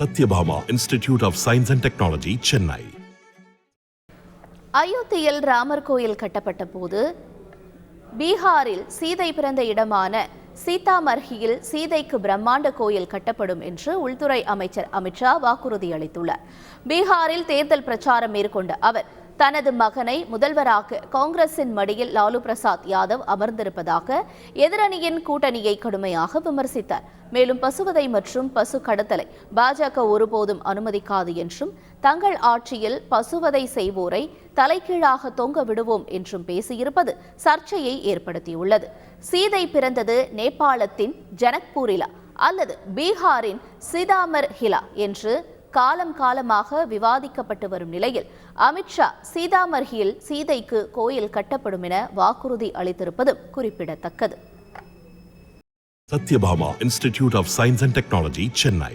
Sathyabama institute of science and technology Chennai அயோத்தியில் ராமர் கோயில் கட்டப்பட்ட போது பீகாரில் சீதை பிறந்த இடமான சீதாமர்ஹியில் சீதைக்கு பிரம்மாண்ட கோயில் கட்டப்படும் என்று உள்துறை அமைச்சர் அமித்ஷா வாக்குறுதி அளித்துள்ளார். பீகாரில் தேர்தல் பிரச்சாரம் மேற்கொண்ட அவர் தனது மகனை முதல்வராக காங்கிரசின் மடியில் லாலு பிரசாத் யாதவ் அமர்ந்திருப்பதாக எதிரணியின் கூட்டணியை கடுமையாக விமர்சித்தார். மேலும் பசுவதை மற்றும் பசு கடத்தலை பாஜக ஒருபோதும் அனுமதிக்காது என்றும் தங்கள் ஆட்சியில் பசுவதை செய்வோரை தலைகீழாக தொங்க விடுவோம் என்றும் பேசியிருப்பது சர்ச்சையை ஏற்படுத்தியுள்ளது. சீதை பிறந்தது நேபாளத்தின் ஜனக்பூரிலா அல்லது பீகாரின் சிதாமர் ஹிலா என்று காலம் காலமாக விவாதிக்கப்பட்டு வரும் நிலையில் அமித்ஷா சீதாமர்ஹியில் சீதைக்கு கோயில் கட்டப்படும் என வாக்குறுதி அளித்திருப்பதும் குறிப்பிடத்தக்கது. Sathyabama institute of science and technology Chennai.